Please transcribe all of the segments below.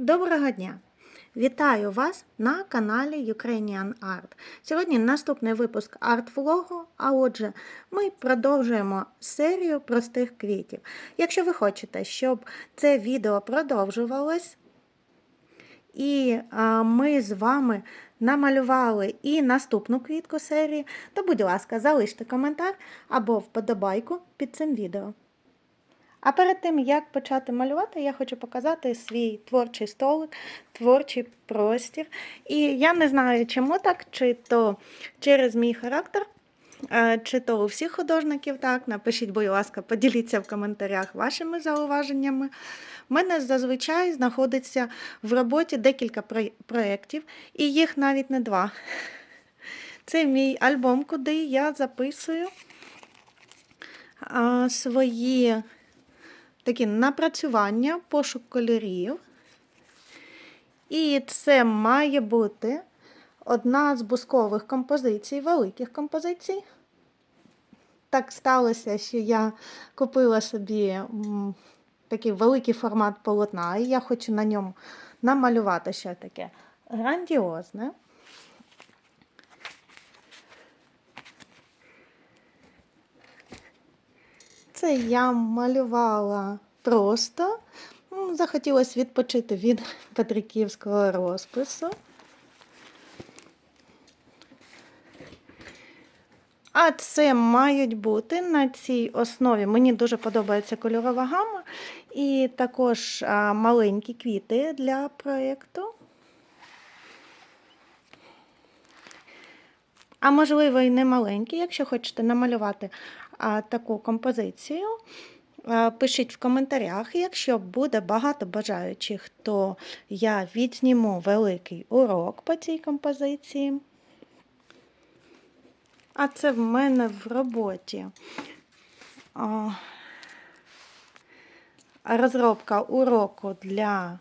Доброго дня! Вітаю вас на каналі Ukrainian Art. Сьогодні наступний випуск арт-влогу, а отже, ми продовжуємо серію простих квітів. Якщо ви хочете, щоб це відео продовжувалось, і ми з вами намалювали і наступну квітку серії, то, будь ласка, залиште коментар або вподобайку під цим відео. А перед тим, як почати малювати, я хочу показати свій творчий столик, творчий простір. І я не знаю, чому так, чи то через мій характер, е, чи то у всіх художників так. Напишіть, будь ласка, поділіться в коментарях вашими зауваженнями. У мене зазвичай знаходиться в роботі декілька проєктів, і їх навіть не два. Це мій альбом, куди я записую свої такі напрацювання, пошук кольорів. І це має бути одна з бускових композицій, великих композицій. Так сталося, що я купила собі такий великий формат полотна, і я хочу на ньому намалювати ще таке грандіозне. Це я малювала просто. Захотілося відпочити від петриківського розпису. А це мають бути на цій основі. Мені дуже подобається кольорова гама, і також маленькі квіти для проєкту. А можливо, і не маленькі, якщо хочете намалювати таку композицію. Пишіть в коментарях, якщо буде багато бажаючих, то я відзніму великий урок по цій композиції. А це в мене в роботі розробка уроку для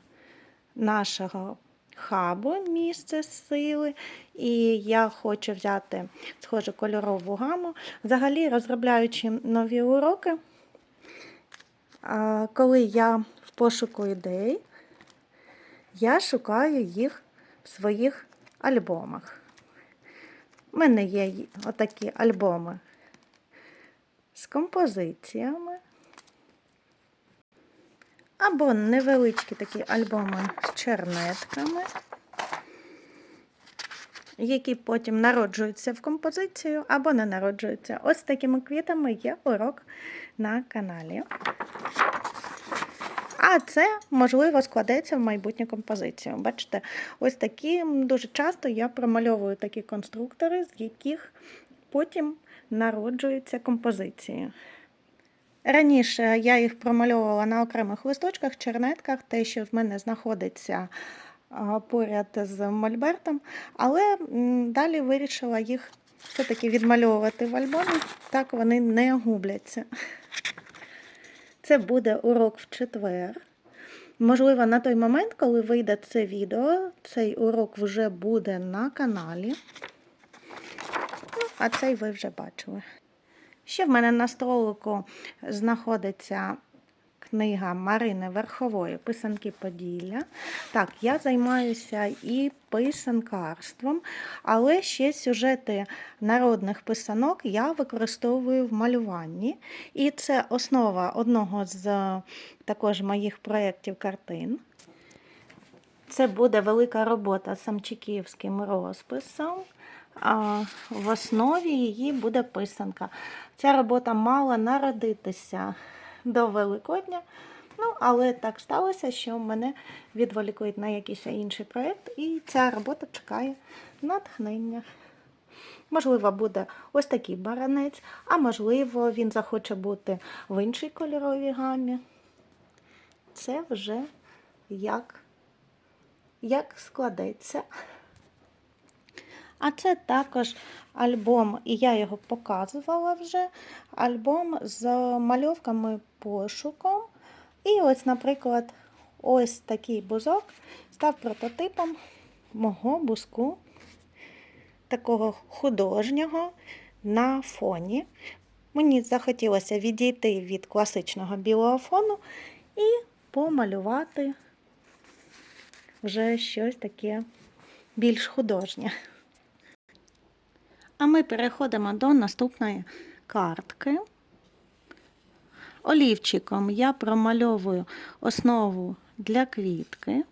нашого хабу місце сили, і я хочу взяти схожу кольорову гаму. Взагалі, розробляючи нові уроки, коли я в пошуку ідей, я шукаю їх в своїх альбомах. У мене є отакі альбоми з композиціями. Або невеличкі такі альбоми з чернетками, які потім народжуються в композицію або не народжуються. Ось такими квітами є урок на каналі. А це, можливо, складеться в майбутню композицію. Бачите, ось такі дуже часто я промальовую такі конструктори, з яких потім народжуються композиції. Раніше я їх промальовувала на окремих листочках, чернетках, те, що в мене знаходиться поряд з мольбертом, але далі вирішила їх все-таки відмальовувати в альбомі, так вони не губляться. Це буде урок в четвер. Можливо, на той момент, коли вийде це відео, цей урок вже буде на каналі. Ну, а цей ви вже бачили. Ще в мене на столику знаходиться книга Марини Верхової Писанки Поділля. Так, я займаюся і писанкарством, але ще сюжети народних писанок я використовую в малюванні. І це основа одного з також моїх проєктів картин. Це буде велика робота самчиківським розписом. В основі її буде писанка. Ця робота мала народитися до Великодня. Ну, але так сталося, що мене відволікують на якийсь інший проєкт, і ця робота чекає натхнення. Можливо, буде ось такий баранець, а можливо, він захоче бути в іншій кольоровій гамі. Це вже як, як складеться. А це також альбом, і я його показувала вже. Альбом з мальовками пошуком. І ось, наприклад, ось такий бузок став прототипом мого буску, такого художнього на фоні. Мені захотілося відійти від класичного білого фону і помалювати вже щось таке більш художнє. А ми переходимо до наступної картки. Олівчиком я промальовую основу для квітки.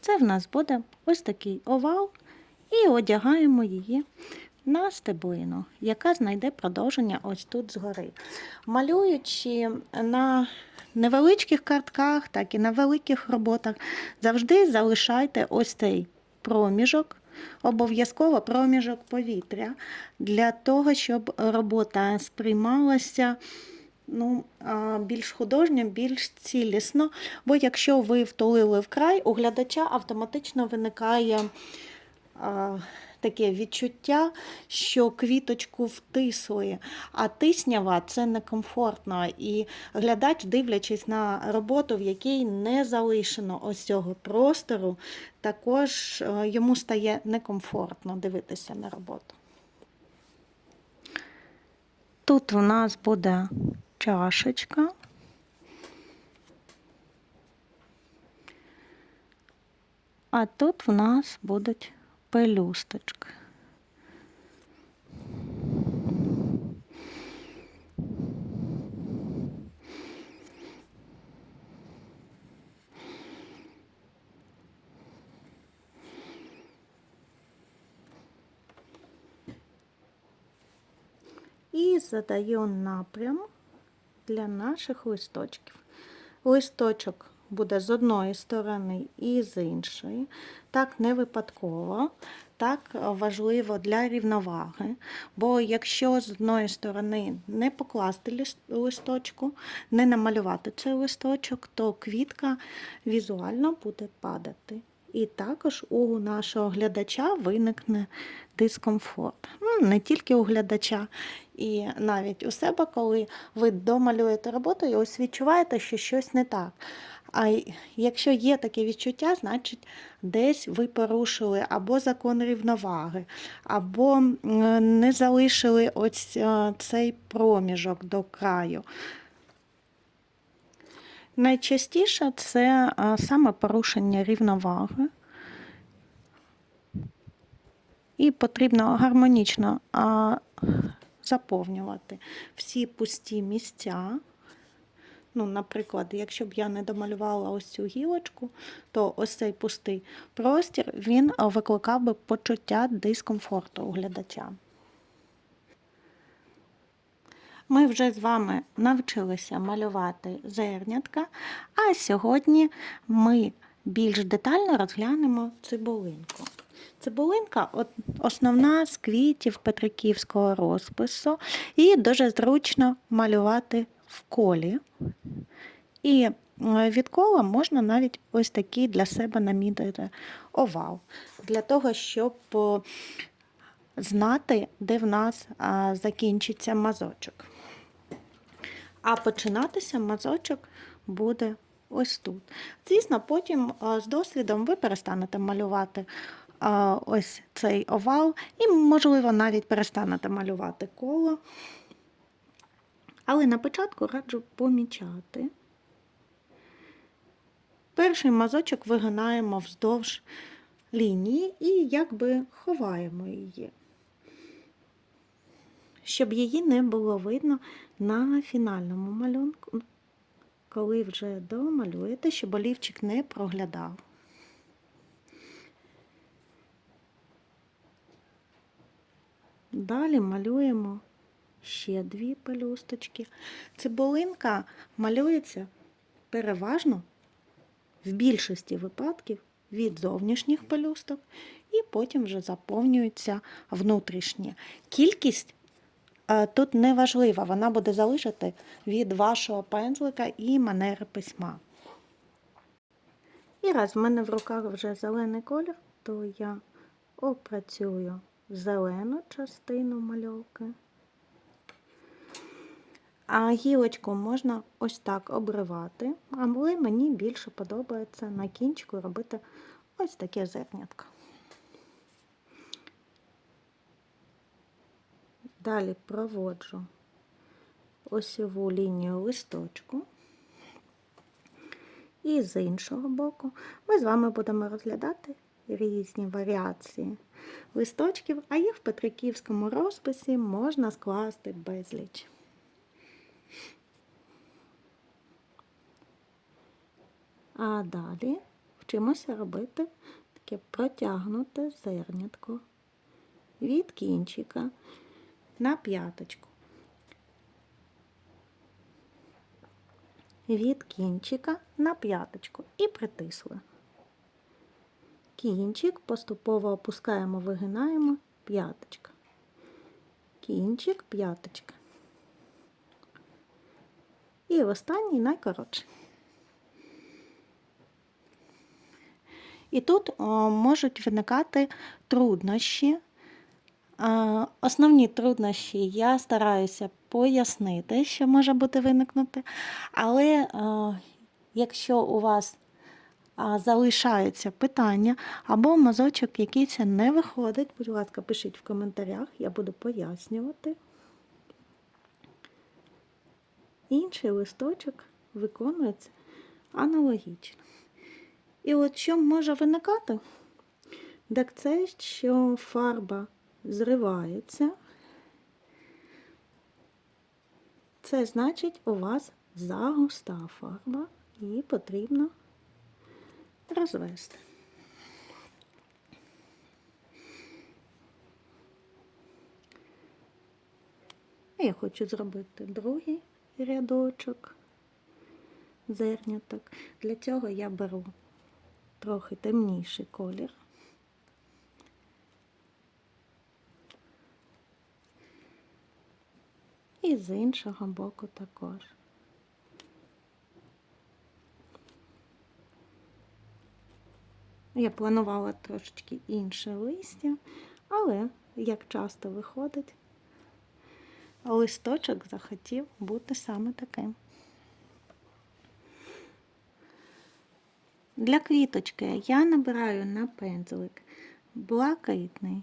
Це в нас буде ось такий овал, і одягаємо її на стеблину, яка знайде продовження ось тут згори. Малюючи на невеличких картках, так і на великих роботах, завжди залишайте ось цей проміжок, обов'язково проміжок повітря, для того, щоб робота сприймалася ну, більш художньо, більш цілісно. Бо якщо ви втулили в край, у глядача автоматично виникає таке відчуття, що квіточку втисли, а тиснява це некомфортно. І глядач, дивлячись на роботу, в якій не залишено ось цього простору, також е, йому стає некомфортно дивитися на роботу. Тут у нас буде чашечка. А тут в нас будуть пелюсточки. І задаю напрям для наших листочків. Листочок буде з одної сторони і з іншої. Так не випадково, так важливо для рівноваги. Бо якщо з одної сторони не покласти листочку, не намалювати цей листочок, то квітка візуально буде падати. І також у нашого глядача виникне дискомфорт. Ну, Не тільки у глядача, і навіть у себе, коли ви домалюєте роботу, і ось відчуваєте, що щось не так. А якщо є таке відчуття, значить десь ви порушили або закон рівноваги, або не залишили ось е, цей проміжок до краю. Найчастіше це е, саме порушення рівноваги. І потрібно гармонічно заповнювати всі пусті місця. Ну, наприклад, якщо б я не домалювала ось цю гілочку, то ось цей пустий простір він викликав би почуття дискомфорту у глядача. Ми вже з вами навчилися малювати зернятка, а сьогодні ми більш детально розглянемо цибулинку. Цибулинка основна з квітів петриківського розпису, і дуже зручно малювати в колі. І е, від кола можна навіть ось такий для себе намітити овал, для того, щоб знати, де в нас закінчиться мазочок. А починатися мазочок буде ось тут. Звісно, потім з досвідом ви перестанете малювати ось цей овал, і, можливо, навіть перестанете малювати коло. Але на початку раджу помічати. Перший мазочок вигинаємо вздовж лінії і якби ховаємо її, щоб її не було видно на фінальному малюнку, коли вже домалюєте, щоб олівчик не проглядав. Далі малюємо ще дві пелюсточки. Цибулинка малюється переважно в більшості випадків від зовнішніх пелюсток, і потім вже заповнюються внутрішні. Кількість е, тут не важлива, вона буде залежати від вашого пензлика і манери письма. І раз в мене в руках вже зелений колір, то я опрацюю зелену частину мальовки. А гілочку можна ось так обривати, але мені більше подобається на кінчику робити ось таке зернятко. Далі проводжу осьову лінію листочку. І з іншого боку ми з вами будемо розглядати різні варіації листочків, а їх в Петриківському розписі можна скласти безліч. А далі вчимося робити таке протягнуте зернятко від кінчика на п'яточку. Від кінчика на п'яточку і притисли. Кінчик поступово опускаємо, вигинаємо п'яточка. Кінчик, п'яточка. І останній найкоротший. І тут можуть виникати труднощі. Е, Основні труднощі я стараюся пояснити, що може бути виникнути. Але е, якщо у вас залишаються питання або мазочок якийсь не виходить, будь ласка, пишіть в коментарях, я буду пояснювати. Інший листочок виконується аналогічно. І от що може виникати? Так це, що фарба зривається. Це значить, у вас загуста фарба, її потрібно розвести. Я хочу зробити другий рядочок зерняток. Для цього я беру трохи темніший колір. І з іншого боку також. Я планувала трошечки інше листя, але, як часто виходить, листочок захотів бути саме таким. Для квіточки я набираю на пензлик блакитний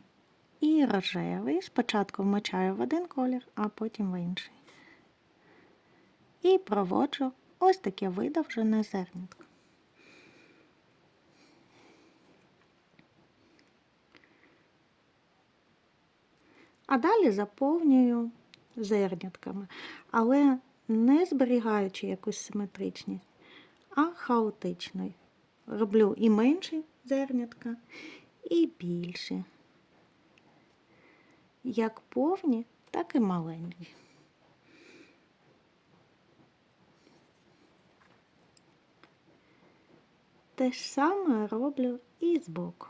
і рожевий. Спочатку вмочаю в один колір, а потім в інший. І проводжу ось таке видовжене зернятко. А далі заповнюю зернятками, але не зберігаючи якусь симетричність, а хаотичною. Роблю і менші зернятка, і більші. Як повні, так і маленькі. Те ж саме роблю і збоку.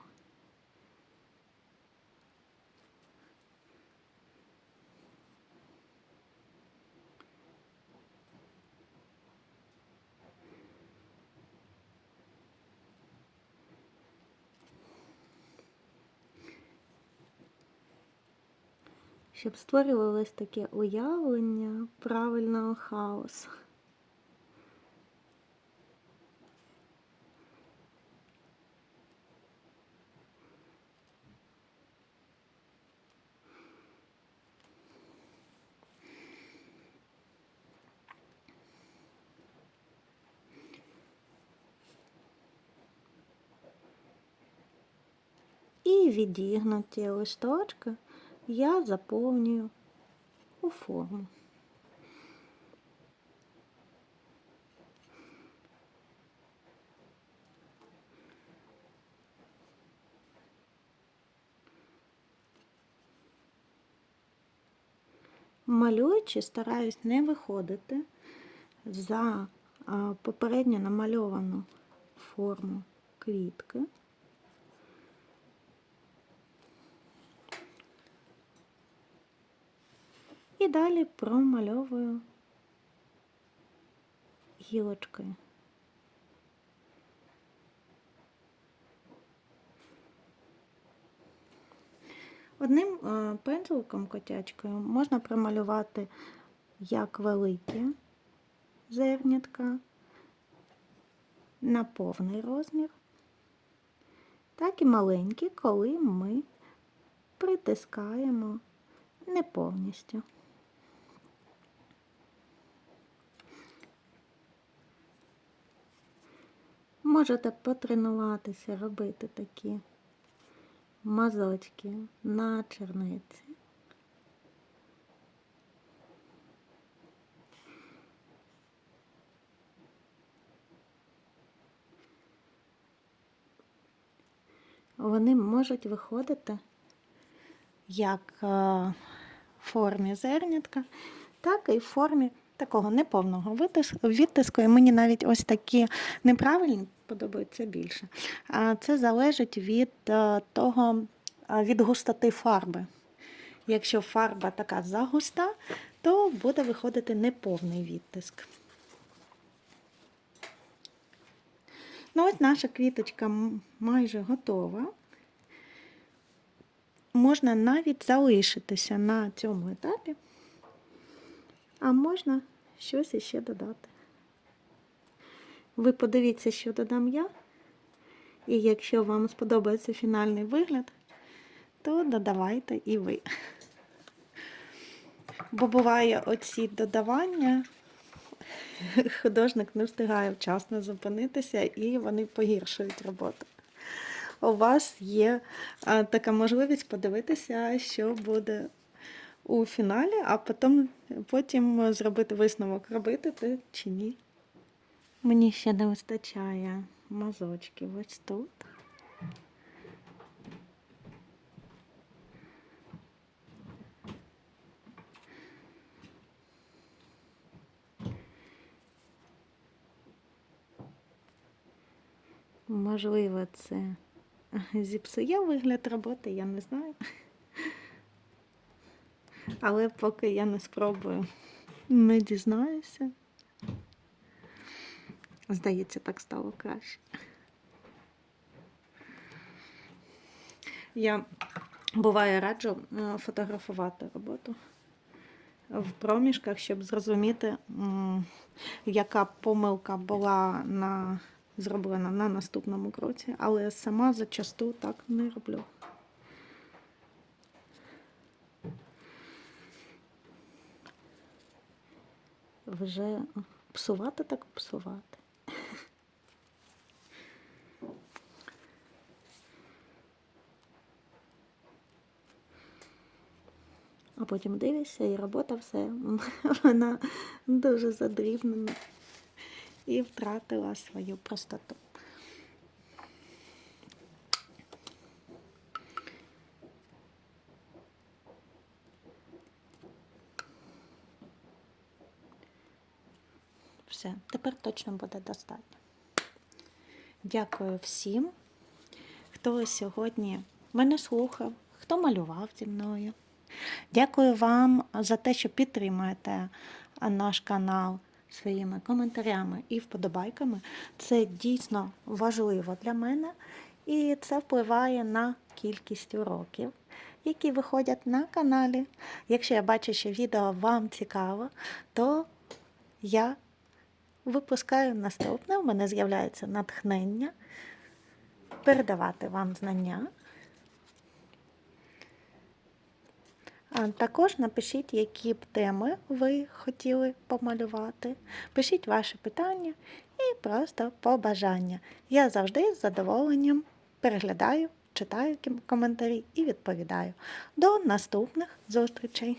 Щоб створювалось таке уявлення правильного хаосу. І відігнуті листочки я заповнюю у форму. Малюючи, стараюсь не виходити за попередньо намальовану форму квітки. І далі промальовую гілочкою. Одним е, пензликом котячкою можна промалювати як великі зернятка на повний розмір, так і маленькі, коли ми притискаємо не повністю. Можете потренуватися, робити такі мазочки на черниці. Вони можуть виходити як е, в формі зернятка, так і в формі такого неповного відтиску. І мені навіть ось такі неправильні подобаються більше. Це залежить від е, того, від густоти фарби. Якщо фарба така загуста, то буде виходити неповний відтиск. Ну, ось наша квіточка майже готова. Можна навіть залишитися на цьому етапі, а можна щось іще додати. Ви подивіться, що додам я. І якщо вам сподобається фінальний вигляд, то додавайте і ви. Бо буває оці додавання, художник не встигає вчасно зупинитися і вони погіршують роботу. У вас є така можливість подивитися, що буде у фіналі, а потім, потім зробити висновок, робити те чи ні. Мені ще не вистачає мазочків ось тут. Можливо, це зіпсує вигляд роботи, я не знаю. Але поки я не спробую, не дізнаюся. Здається, так стало краще. Я буває раджу фотографувати роботу в проміжках, щоб зрозуміти, яка помилка була на, зроблена на наступному кроці, але сама зачасту так не роблю. Вже псувати так псувати. А потім дивишся, і робота все, вона дуже задрібнена і втратила свою простоту. Все, тепер точно буде достатньо. Дякую всім, хто сьогодні мене слухав, хто малював зі мною. Дякую вам за те, що підтримуєте наш канал своїми коментарями і вподобайками. Це дійсно важливо для мене, і це впливає на кількість уроків, які виходять на каналі. Якщо я бачу, що відео вам цікаво, то я випускаю наступне. У мене з'являється натхнення передавати вам знання. Також напишіть, які б теми ви хотіли помалювати. Пишіть ваші питання і просто побажання. Я завжди з задоволенням переглядаю, читаю коментарі і відповідаю. До наступних зустрічей!